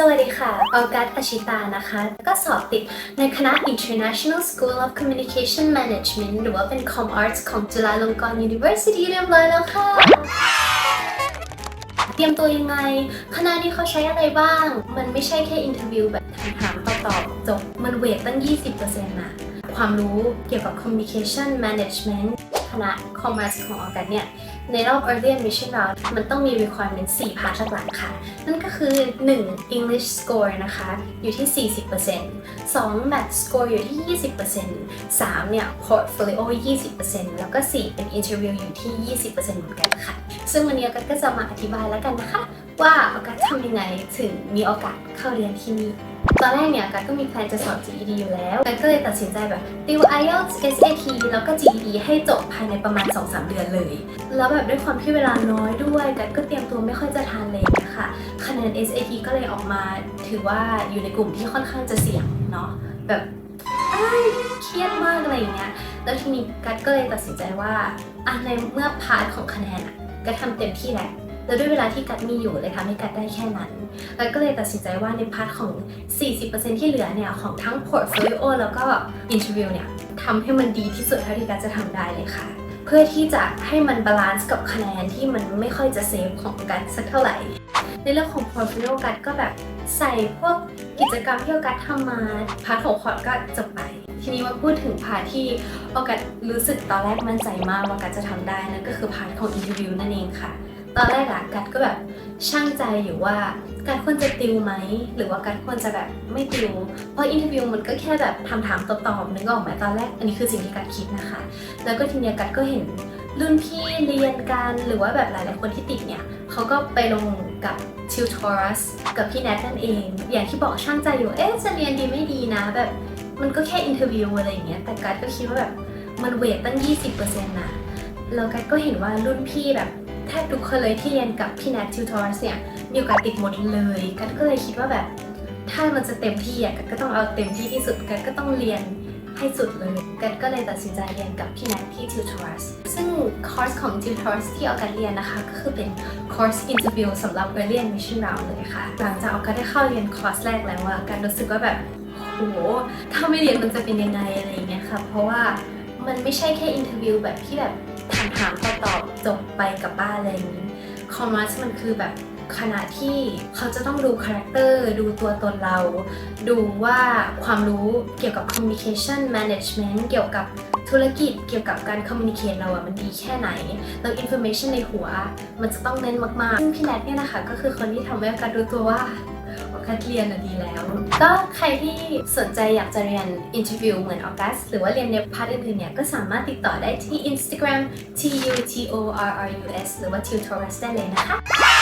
สวัสดีค่ะ ออกัสอชิตานะคะ ก็สอบติดในคณะ International School of Communication Management หรือว่าเป็น Com Arts ของจุฬาลงกรณ์ University เรียบร้อยแล้วค่ะ เตรียมตัวยังไง คณะนี้เขาใช้อะไรบ้าง มันไม่ใช่แค่อินเทอร์วิวแบบถามตอบจบ มันเวทตั้ง 20%นะความรู้เกี่ยวกับ Communication Management ณะ Commerce ของออกัสเนี่ย ในรอบ Early Admission Round มันต้องมี requirement 4 พาร์ทหลักๆค่ะ นั่นก็คือ 1. English score นะคะ อยู่ที่ 40% 2. Math score อยู่ที่ 20% 3. เนี่ย portfolio 20%แล้วก็ 4. เป็น interview อยู่ที่ 20%เหมือนกันค่ะ ซึ่งวันนี้ออกัสก็จะมาอธิบายแล้วกันนะคะ ว่าออกัสทำยังไงถึงมีโอกาสเข้าเรียนที่นี่ ตอนแรกเนี่ยกัสก็มีแพลนจะสอบ GED อยู่แล้วกัสก็เลยตัดสินใจแบบติว IELTS SAT แล้วก็ GED ให้จบภายในประมาณ 2-3 เดือนเลย แล้วแบบด้วยความที่เวลาน้อยด้วยกัสก็เตรียมตัวไม่ค่อยจะทันเลยนะคะคะแนน SAT ก็เลยออกมาถือว่าอยู่ในกลุ่มที่ค่อนข้างจะเสี่ยงเนาะแบบอ้ยเครียดมากอะไรอย่างเงี้ย แล้วทีนี้กัสก็เลยตัดสินใจว่าอะในเมื่อพาร์ทของคะแนนอะกัสทำเต็มที่แหล้ว แล้วด้วยเวลาที่กัดมีอยู่เลยทำให้กัดได้แค่นั้นกัดก็เลยตัดสินใจว่าในพาร์ทของ 40%ที่เหลือเนี่ยของทั้ง portfolio แล้วก็ interview เนี่ยทำให้มันดีที่สุดเท่าที่กัดจะทำได้เลยค่ะ เพื่อที่จะให้มันบาลานซ์กับคะแนนที่มันไม่ค่อยจะเซฟของกันสักเท่าไหร่ ในเรื่องของ portfolio กัดก็แบบใส่พวกกิจกรรมที่โอกัสทำมาพาร์ทของคอร์สก็จบไป ทีนี้มาพูดถึงพาร์ทที่โอกัสรู้สึกตอนแรกมั่นใจมากว่ากัดจะทำได้นั่นก็คือพาร์ทของ interview นั่นเองค่ะ ตอนแรกอะกัดก็แบบช่างใจอยู่ว่ากัดควรจะติวไหมหรือว่ากัดควรจะแบบไม่ติว เพราะอินเทอร์วิวมันก็แค่แบบถามถามๆตอบนึกออกไหมตอนแรกอันนี้คือสิ่งที่กัดคิดนะคะ แล้วก็ทีเนี้ยกัดก็เห็นรุ่นพี่เรียนกันหรือว่าแบบหลายๆคนที่ติดเนี่ยเขาก็ไปลงกับทิวทอรัสกับพี่แนทนั่นเอง อย่างที่บอกช่างใจอยู่เอ๊ะจะเรียนดีไม่ดีนะแบบมันก็แค่อินเทอร์วิวอะไรอย่างเงี้ยแต่กัดก็คิดว่าแบบมันเวทตั้ง 20%นะแล้วกัดก็เห็นว่ารุ่นพี่แบบ แทบทุกคนเลยที่เรียนกับพี่แนททิวทอรัสเนี่ยมีโอกาสติดหมดเลยกัดก็เลยคิดว่าแบบ ถ้ามันจะเต็มที่อะกัดก็ต้องเอาเต็มที่ที่สุดกัดก็ต้องเรียนให้สุดเลยกัดก็เลยตัดสินใจเรียนกับพี่แนทที่ Tutoras ซึ่งคอร์สของ Tutoras ที่ออกัสเรียนนะคะ ก็คือเป็นคอร์ส interview สำหรับ Early Admission Round เลยค่ะ หลังจากออกัสได้เข้าเรียนคอร์สแรกแล้วอะกันรู้สึกว่าแบบโหถ้าไม่เรียนมันจะเป็นยังไงอะไรอย่างเงี้ยค่ะเพราะว่า มันไม่ใช่แค่ interview แบบที่แบบถามถามตอบตอบจบไปกับบ้านอะไรอย่างนี้คอมมัสมันคือแบบขณะที่เขาจะต้องดูคาแรคเตอร์ดูตัวตนเรา ดูว่าความรู้เกี่ยวกับ communication management เกี่ยวกับธุรกิจเกี่ยวกับการ communicate เราอะมันดีแค่ไหน แล้ว information ในหัว มันจะต้องเน้นมากๆ ซึ่งพี่แนทเนี่ยนะคะ ก็คือคนที่ทำให้การรู้ตัวว่า คัดเรียนดีแล้ว ก็ใครที่สนใจอยากจะเรียนอินเทอร์วิวเหมือนออกัส หรือว่าเรียนในพาร์ทอื่นๆเนี่ยก็สามารถติดต่อได้ที่ Instagram t u t o r r u s หรือว่า tutorus ได้เลยนะคะ